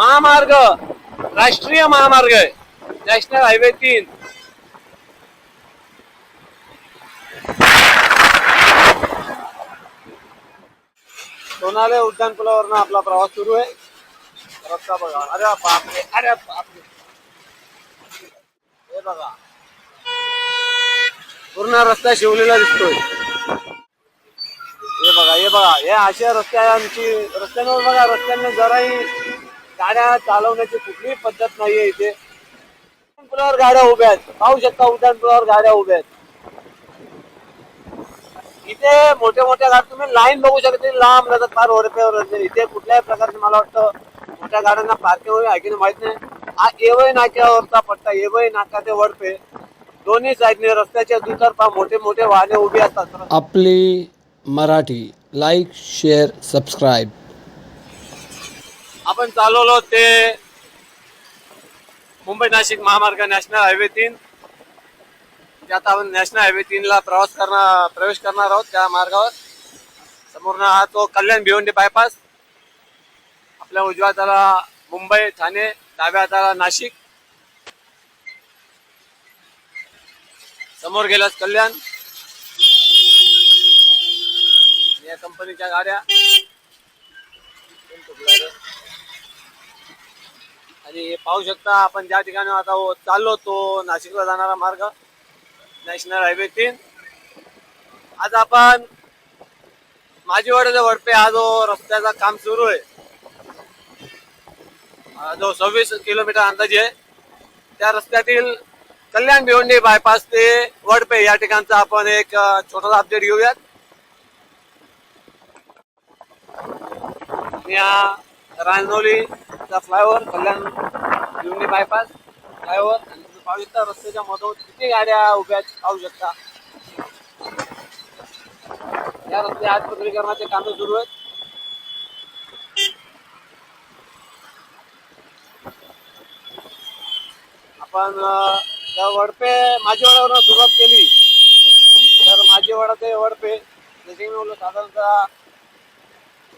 महामार्ग राष्ट्रीय महामार्ग आहे नॅशनल हायवे तीन. सोनाले उड्डाण पुलावरनं आपला प्रवास सुरू आहे. रस्ता बघा. अरे बापरे अरे बापरे. हे बघा. पूर्ण रस्ता शिवलेला दिसतोय. हे बघा हे बघा. हे अशा रस्त्यांची रस्त्यांवर बघा रस्त्यांना जराही गाड्या चालवण्याची कुठलीही पद्धत नाहीये इथे. पुलावर गाड्या उभ्या आहेत. पाहू शकता उड्डाण पुलावर गाड्या उभ्या आहेत. इथे मोठ्या मोठ्या गाड्या तुम्ही लाईन बघू शकता लांब लागत फार ओरपेवर इथे कुठल्याही प्रकारचे मला वाटतं मोठ्या गाड्यांना पार्किंग वगैरे आहे की माहीत नाही. हा एवय नाक्यावरचा पट्टा एवय नाका ते वडपे. दोन्ही साईडने रस्त्याच्या दुतर्फा मोठे मोठे वाहने उभी असतात. आपली मराठी लाईक शेअर सबस्क्राईब आपण चालवलो ते मुंबई नाशिक महामार्ग नॅशनल हायवे तीन. ते आता आपण नॅशनल हायवे तीन ला प्रवास करणार प्रवेश करणार आहोत त्या मार्गावर. समोरनं हा तो कल्याण भिवंडी बायपास आपल्या उजव्या त्याला मुंबई ठाणे डाव्या हाताला नाशिक. समोर गेल्यास कल्याण. या कंपनीच्या गाड्या. आणि पाहू शकता आपण ज्या ठिकाणी आता हो- चाललो तो नाशिकला जाणारा मार्ग नॅशनल हायवे तीन. आज आपण माझीवाड्याच्या वडपे हा जो रस्त्याचा काम सुरू आहे जो सव्वीस किलोमीटर अंदाजे आहे त्या रस्त्यातील कल्याण भिवंडी बायपास ते वडपे या ठिकाणचा आपण एक छोटासा अपडेट घेऊयात. आणि हा आता flyover Kalyan Bhiwandi bypass flyover आणि तुम्ही पाहू शकता रस्त्याच्या मधून किती गाड्या उभ्या पाहू शकता. या रस्ते आज पत्रीकरणाचे कामे सुरू आहेत. आपण अं, त्या वडपे माझीवाड्यावरून सुरुवात केली तर माझीवाडा ते वडपे जसे मी बोललो साधारणतः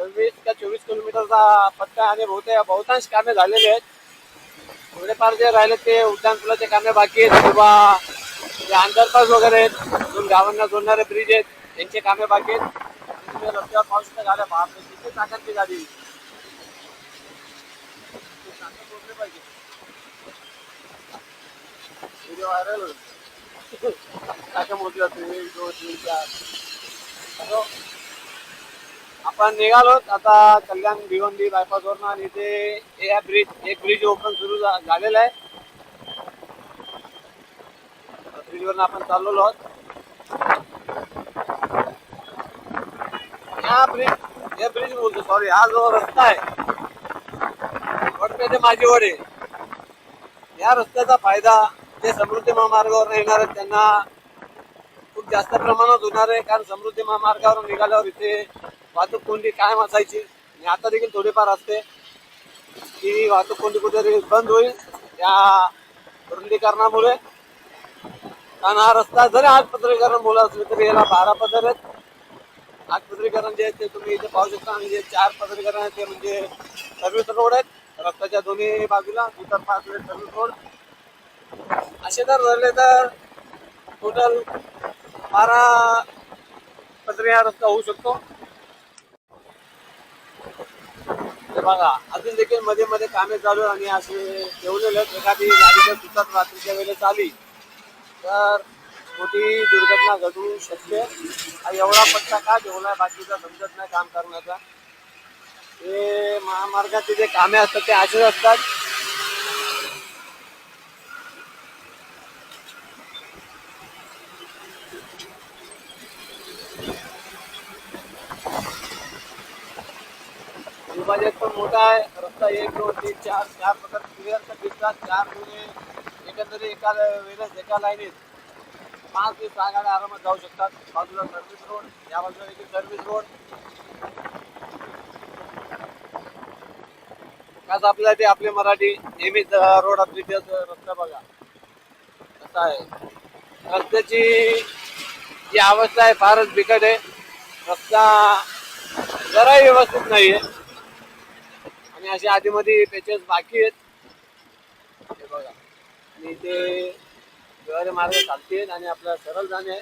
सव्वीस का चोवीस किलोमीटरचा पत्ता आणि बहुतेक बहुतांश कामे झालेले आहेत. थोडेफार जे राहिले ते उड्डाण पुलाचे कामे बाकी आहेत. किंवा जे अंडरपास वगैरे आहेत दोन गावांना जोडणारे ब्रिज आहेत यांचे कामे बाकी आहेत. रस्त्यावर पाऊस शकता गाड्या बापरे किती चाकांची गाडी पाहिजे. व्हिडिओ व्हायरल होईल. मोठी होते. एक दोन तीन चार. हॅलो आपण निघालो आता कल्याण भिवंडी बायपास वरून आणि इथे या ब्रिज एक ब्रिज ओपन सुरू झालेला आहे. ब्रिज वरून आपण चाललेलो आहोत. हा ब्रिज या ब्रिज बोलतो सॉरी हा जो रस्ता आहे वडपे ते माझी वडे. या रस्त्याचा फायदा जे समृद्धी महामार्गावर येणार आहेत त्यांना खूप जास्त प्रमाणात होणार आहे. कारण समृद्धी महामार्गावर निघाल्यावर इथे वाहतूक कोंडी कायम असायची. आणि आता देखील थोडीफार असते. की वाहतूक कोंडी कुठेतरी बंद होईल या रुंदीकरणामुळे. कारण हा रस्ता जरी आज पत्रीकरण बोलत असले तरी याला बारा पदर आहेत. आज पत्रीकरण जे आहे ते तुम्ही इथे पाहू शकता. आणि जे चार पत्रीकरण आहेत ते म्हणजे सर्व्हिस रोड आहेत. रस्त्याच्या दोन्ही बाजूला इतर पाच सर्व्हिस रोड. असे जर धरले तर टोटल बारा पत्रे हा रस्ता होऊ शकतो. हे बघा अजून देखील मध्ये मध्ये कामे चालू आणि असे ठेवलेले एखादी गाडी जर सुद्धा रात्रीच्या वेळेस आली तर मोठी दुर्घटना घडू शकते. एवढा पत्ता का ठेवला बाकीचा समजत नाही काम करण्याचा. हे महामार्गाचे जे कामे असतात ते असेच असतात. विभाजक पण मोठा आहे. रस्ता एक दोन तीन चार चार प्रकार क्लिअरचा दिसतात. चार गुन्हे एकंदरीत एका वेळेस एका लाईनीत पाच ते सहा गाड्या आरामात जाऊ शकतात. बाजूला सर्व्हिस रोड या बाजूला देखील सर्व्हिस रोड आज आपल्या ते आपले मराठी नेहमीच रोड आपली ते रस्ता बघा. कसा आहे. रस्त्याची जी अवस्था आहे फारच बिकट आहे. रस्ता जराही व्यवस्थित नाही आहे आणि असे आधीमध्ये पेचेस बाकी आहेत. ते बघा. आणि ते ज्वारी मार्ग चालते आणि आपला सरळ जाणे आहे.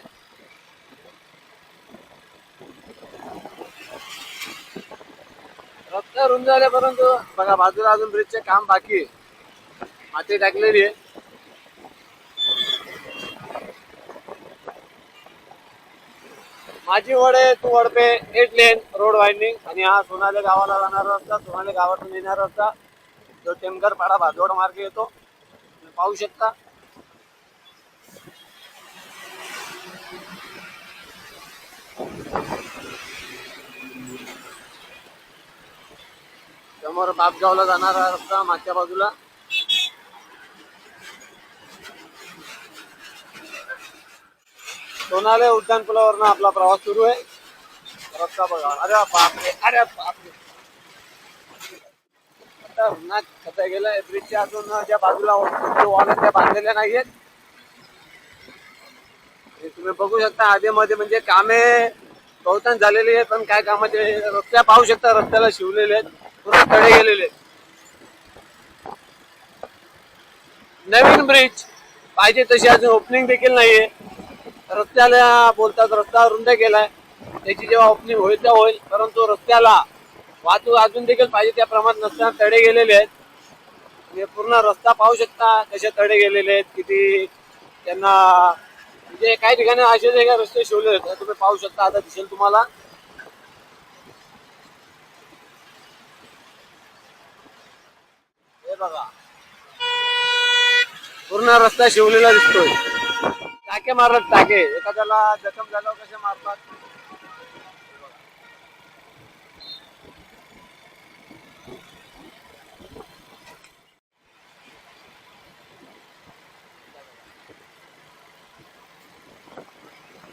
रस्ता रुंद झाले परंतु बघा बाजूला अजून ब्रिजचे काम बाकी आहे. माती टाकलेली आहे. माझी वडे तू Vadpe eight lane road winding आणि हा सोनाले गावाला जाणारा रस्ता सोनाले गावातून येणारा रस्ता. जो टेमकर पाडा भादोड मार्ग येतो. तुम्ही पाहू शकता. समोर बापगावला जाणारा रस्ता मागच्या बाजूला. सोनालय उड्डाण पुलावरनं आपला प्रवास सुरू आहे. रस्ता बघा. अरे बापरे अरे बापरे. आता उन्हात खता गेलाय ब्रिजच्या अजून ज्या बाजूला वॉल त्या बांधलेल्या नाहीयेत. हे तुम्ही बघू शकता आधी मध्ये म्हणजे कामे बहुतांश झालेली आहेत पण काय कामाचे रस्त्या पाहू शकता रस्त्याला शिवलेले आहेत पूर्ण तडे गेलेले आहेत. नवीन ब्रिज पाहिजे तशी अजून ओपनिंग देखील नाहीये. रस्त्याला बोलतात रस्ता रुंद केलाय. त्याची जेव्हा ओपनिंग होईल तेव्हा होईल. परंतु रस्त्याला वाहतूक अजून देखील पाहिजे त्या प्रमाणात नसताना तडे गेलेले आहेत. पूर्ण रस्ता पाहू शकता कसे तडे गेलेले आहेत किती त्यांना म्हणजे काही ठिकाणी असे जे काही रस्ते शिवले आहेत तुम्ही पाहू शकता. आता दिसेल तुम्हाला. हे बघा. पूर्ण रस्ता शिवलेला दिसतोय. टाके मारत टाके. एखाद्याला जखम झाल्यावर कसे मारतात?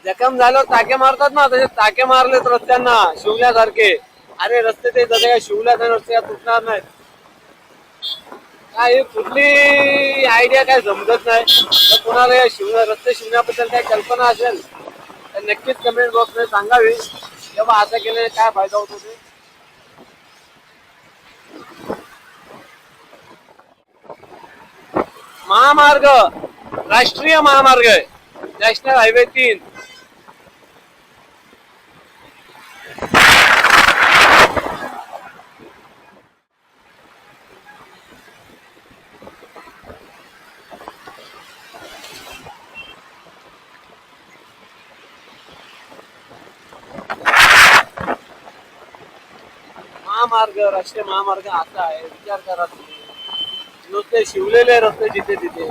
जखम झाल्यावर टाके मारतात ना तसे टाके मारलेत रस्त्यांना शिवल्यासारखे. अरे रस्ते ते जसे काय शिवल्या रस्ते काय तुटणार नाहीत. काय ही कुठली आयडिया काय समजत नाही. जर कोणाला या शिव रस्ते शिवण्याबद्दल काही कल्पना असेल तर नक्कीच कमेंट बॉक्समध्ये सांगावी. तेव्हा असं केल्याने काय फायदा होतो ते? महामार्ग राष्ट्रीय महामार्ग आहे. नॅशनल हायवे तीन. महामार्ग राष्ट्रीय महामार्ग असा आहे. विचार करा तुम्ही. नुसते शिवलेले रस्ते जिथे तिथे.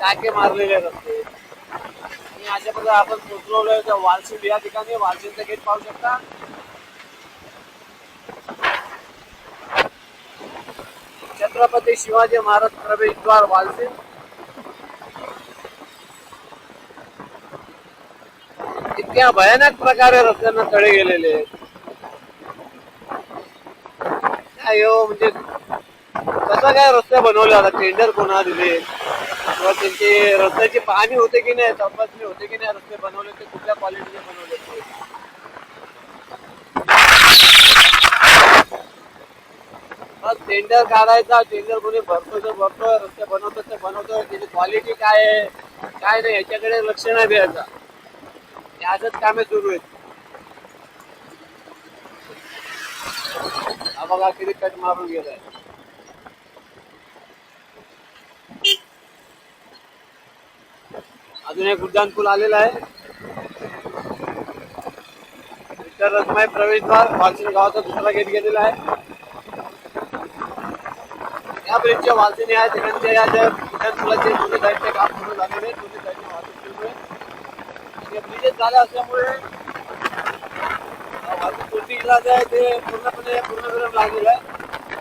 टाके मारलेले रस्ते. आणि अशा प्रकारे आपण पोचवलोय तर वालसिंग या ठिकाणी वालसिंगचं गेट पाहू शकता. छत्रपती शिवाजी महाराज प्रवेशद्वार वालसिंग. इतक्या भयानक प्रकारे रस्त्यांना तळे गेलेले आहेत काय हो म्हणजे कसं काय रस्ते बनवले आता टेंडर कोणा दिले किंवा त्यांची रस्त्याची पाहणी होते की नाही? तपासणी होते की नाही रस्ते बनवले ते? कुठल्या क्वालिटीचे बनवले ते? टेंडर काढायचा टेंडर कोणी भरतो तर भरतो रस्ते बनवतो ते बनवतो. त्याची क्वालिटी काय आहे? काय नाही? याच्याकडे लक्ष नाही द्यायचं. हे कामे सुरू आहेत. बघा किती कट मारून गेलाय? अजून एक उड्डाण पूल आलेला आहे. इतर रत्नाय प्रवेशद्वार वालसिंग गावाचा दुसरा गेट गेलेला आहे. या ब्रिजच्या वालसिनी आहे तिकडच्या या ज्या उड्डाण पुलाचे दोन्ही साईडचे काम पूर्ण झालेले दोन्ही साईडने वाहतूक सुरू आहे. ब्रिजेस झाल्या असल्यामुळे वाहतूक कोणती आहे ते पूर्णपणे पूर्णविराम लागलेला आहे.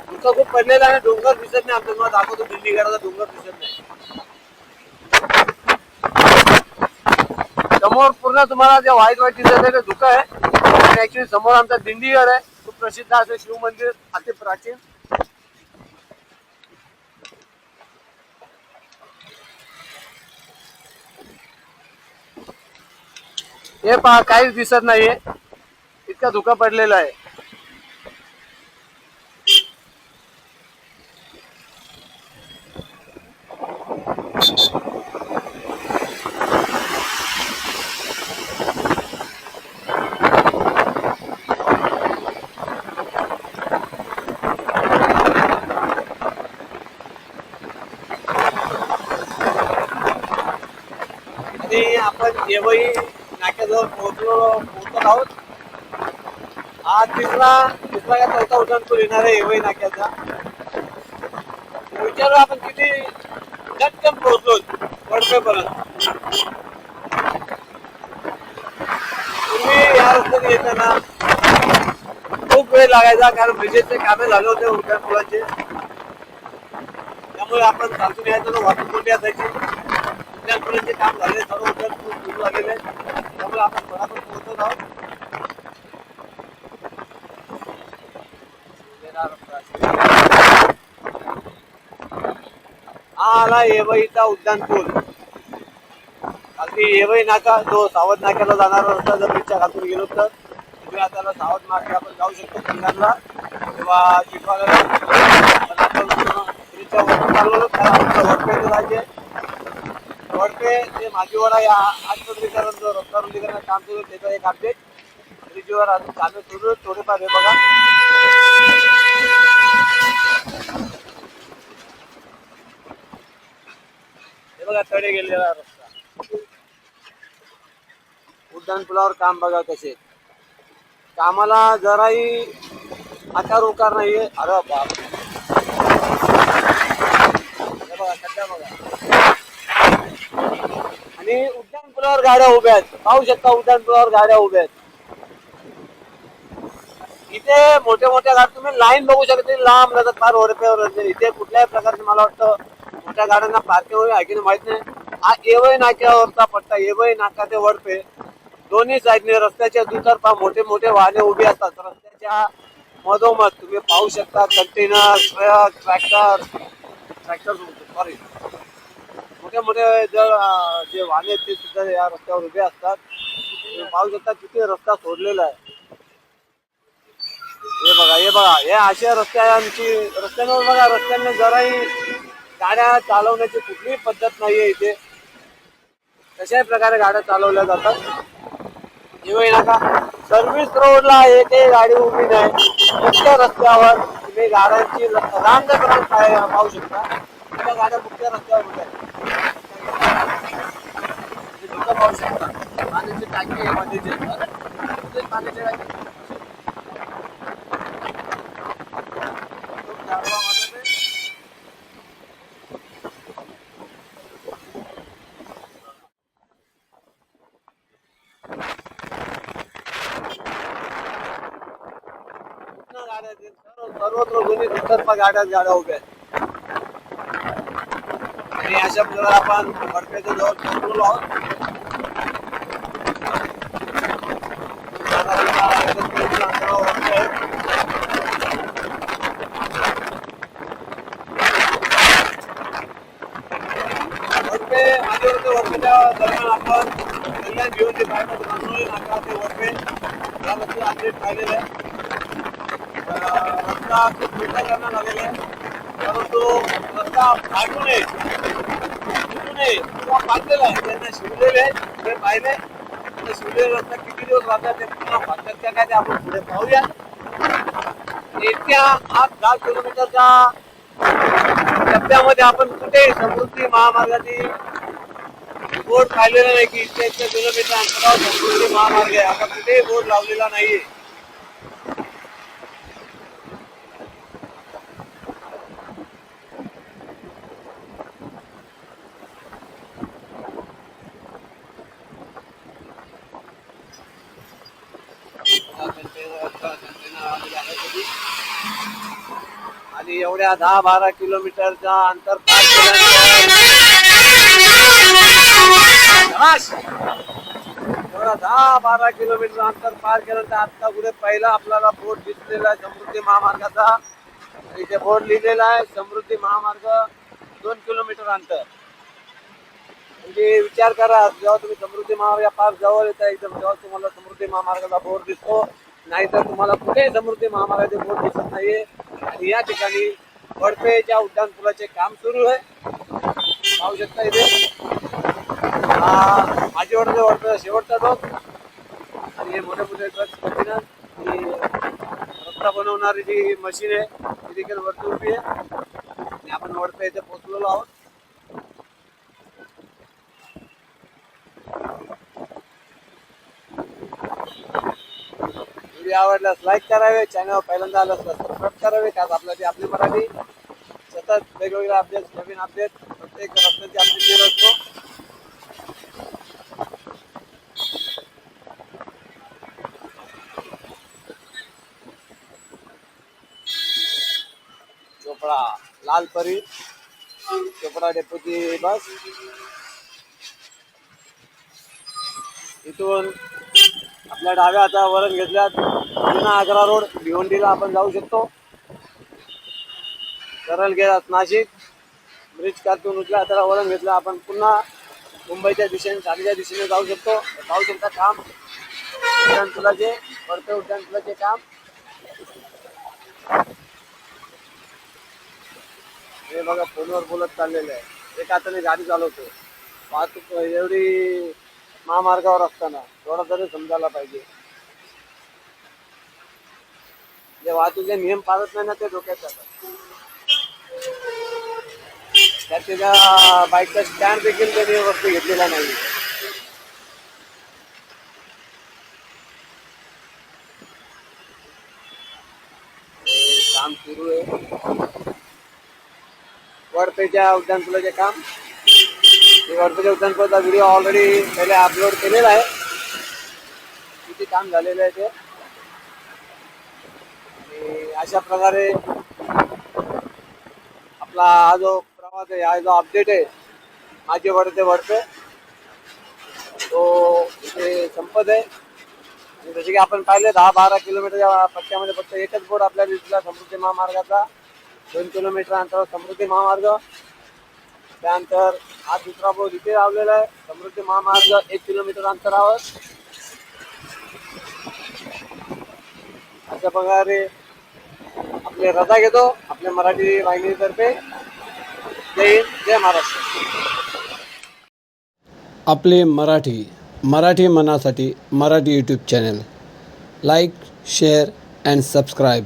दुःख खूप पडलेला आहे डोंगर दिसत नाही आमच्या तुम्हाला दाखवतो दिल्ली घराचा डोंगर दिसत नाही. समोर पूर्ण तुम्हाला जे व्हाईट व्हाईट दिसत आहे ते धुकं आहे. ऍक्च्युली समोर आमचा दिंडीगड आहे. खूप प्रसिद्ध असं शिव मंदिर अति प्राचीन. हे पहा काहीच दिसत नाहीये. इतका धुका पडलेला आहे. आपण जेव्हाही नाक्याजवळ पोहोचलो पोहोचत आहोत तिसरा तिसरा या चौथा उड्डाण उड्डाणपूल येणार आहे येवई नाक्याचा. विचारू आपण किती झटकन पोहोचलो वडपेपर्यंत तुम्ही या रस्त्याने येताना खूप वेळ लागायचा कारण विजेचे कामे झाले होते उड्डाण पुलाचे. त्यामुळे आपण चालून यायचं वाहतूक कोंडी असायची. उड्डाण पुलाचे काम झाले सर्व उड्डाणपूल सुरू झालेले. त्यामुळे आपण बराबर पोहोचत आहोत. झाला येवईचा उड्डाण पूल अगदी येवई नाका जो सावध नाक्याला जाणारा रस्ता जर ब्रिजच्या खालून गेलो तर तुम्ही आता सावध नाके आपण जाऊ शकतो किल्ल्याला किंवा चिखवाल्याला वडपे ते माझीवाडा या आठवडीकरण जो रस्ता रुंदीकरण काम सुरू त्याचा एक अपडेट. ब्रिजवर अजून कामे सुरू थोडेफार हे बघा. बघा तडे गेलेला रस्ता. उड्डाण पुलावर काम बघा कसे. कामाला जराही आकार उकार नाहीये. अरे बाप. बघा बघा. आणि उड्डाण पुलावर गाड्या उभ्या आहेत. पाहू शकता उड्डाण पुलावर गाड्या उभ्या आहेत. इथे मोठ्या मोठ्या गाड्या तुम्ही लाईन बघू शकता लांब रजत फार ओरप्यावर इथे कुठल्याही प्रकारचे मला वाटतं मोठ्या गाड्यांना पार्किंग वगैरे आहे की नाही माहीत नाही. हा एवय नाक्यावरचा पट्टा एवय नाका ते वडपे दोन्ही साईडने रस्त्याच्या दुतर्फा मोठे मोठे वाहने उभी असतात. रस्त्याच्या मधोमध तुम्ही पाहू शकता container truck tractor tractor sorry मोठे मोठे जर जे वाहने आहेत ते सुद्धा या रस्त्यावर उभे असतात. तुम्ही पाहू शकता किती रस्ता सोडलेला आहे. हे बघा हे बघा हे अशा रस्त्यांची रस्त्यांवर बघा रस्त्यांना जराही गाड्या चालवण्याची कुठलीही पद्धत नाहीये इथे. तशाही प्रकारे गाड्या चालवल्या जातात. का सर्व्हिस रोडला एकही गाडी उभी नाही. मुख्य रस्त्यावर तुम्ही गाड्यांची रांग पाहू शकता. त्या गाड्या मुख्य रस्त्यावर उभ्या पाहू शकता. पाण्याची टाकी आहे मध्येची. पाण्याची टाकी खूप गारवामध्ये ते. पूर्ण गाड्या आहेत. सर्व- सर्वत्र दोन्ही दुतर्फा गाड्या गाड्या उभ्या आहेत. आणि अशा प्रकारे आपण भडक्याच्या जवळ पोहोचलेलो आहोत. दरम्यान आपण कल्याण भिवंडी बायपास रांगोळी नाका ते याबद्दल अपडेट पाहिलेलं आहे. रस्ता खूप मोठा करण्यात आलेला आहे. परंतु रस्ता फाटू नये फुटू नये किंवा फाटलेला आहे. त्यांना शिवलेले ते पाहिले. ते शिवलेले रस्ता किती दिवस राहतात ते पुन्हा फाटतात त्या काय ते आपण पुढे पाहूया. येत्या आठ दहा किलोमीटरच्या टप्प्यामध्ये आपण कुठे समृद्धी महामार्गाची बोर्ड पाहिलेला नाही की इतक्या इतक्या किलोमीटर अंतरावर समृद्धी महामार्ग आहे. आपण कुठेही बोर्ड लावलेला नाहीये आणि एवढ्या दहा बारा किलोमीटरचा अंतर पार केल्यानंतर दहा बारा किलोमीटर अंतर पार केल्यानंतर आता कुठे पहिला आपल्याला बोर्ड दिसलेला आहे समृद्धी महामार्गाचा. इथे बोर्ड लिहिलेला आहे समृद्धी महामार्ग दोन किलोमीटर अंतर. म्हणजे विचार करा जेव्हा तुम्ही समृद्धी महामार्ग पार जवळ येता एकदम तेव्हा तुम्हाला समृद्धी महामार्गाचा बोर्ड दिसतो. नाहीतर तुम्हाला कुठेही समृद्धी महामार्गाचे बोर्ड दिसत नाहीये. आणि या ठिकाणी वडपेच्या उड्डाण पुलाचे काम सुरू आहे पाहू शकता इथे. हा माझी वडपे वडपेचा शेवटचा डोक आणि हे मोठे मोठे गट मशीन रस्ता बनवणारी जी मशीन आहे ती देखील वरती उभी आहे. आणि आपण वडपे इथे पोचलेलो आहोत. आवडल्यास लाईक करावे चॅनल पहिल्यांदा आलं असलं करावे कारण आपल्या आपली मराठी सतत वेगवेगळे अपडेट नवीन अपडेट प्रत्येक रस्त्याची अपडेट देत असतो. चोपडा लाल परी चोपडा डेपोची बस. इथून आपल्या डाव्या आता वरण घेतल्यात. जुना आग्रा रोड भिवंडीला आपण जाऊ शकतो. सरळ गेलात नाशिक. ब्रिज कातून उठला त्याला वळण घेतलं. आपण पुन्हा मुंबईच्या दिशेने ठाण्याच्या दिशेने जाऊ शकतो. जाऊ शकता काम. उड्डाण पुलाचे वरते उड्डाण पुलाचे काम. हे बघा फोनवर बोलत चाललेलं आहे. एका हाताने गाडी चालवतो वाहतूक एवढी महामार्गावर असताना थोडा तरी समजायला पाहिजे. जे वाहतूकचे नियम पाळत नाही ना ते डोक्यात जातात. त्यात त्याच्या बाईकचा स्टँड देखील त्यांनी वस्तू घेतलेला नाही. हे काम सुरू आहे. वडपेच्या उड्डाण पुलाचे काम. हे वडपेच्या उड्डाण पुलाचा व्हिडिओ ऑलरेडी पहिले अपलोड केलेला आहे. किती काम झालेलं आहे ते. अशा प्रकारे आपला हा जो प्रवास हा जो अपडेट आहे. माझे वरते वरते तो इथे संपत आहे. आणि जसे की आपण पाहिले दहा बारा किलोमीटरच्या पट्ट्यामध्ये फक्त एकच बोर्ड आपल्याला दिसला समृद्धी महामार्गाचा. दोन किलोमीटर अंतरावर समृद्धी महामार्ग. त्यानंतर हा दुसरा बोर्ड इथे लावलेला आहे समृद्धी महामार्ग एक किलोमीटर अंतरावर. अशा प्रकारे आपले रजा घेतो आपल्या मराठी वाहिनीतर्फे. जय हिंद जय महाराष्ट्र. आपले Marathi Marathi मनासाठी Marathi YouTube channel like share and subscribe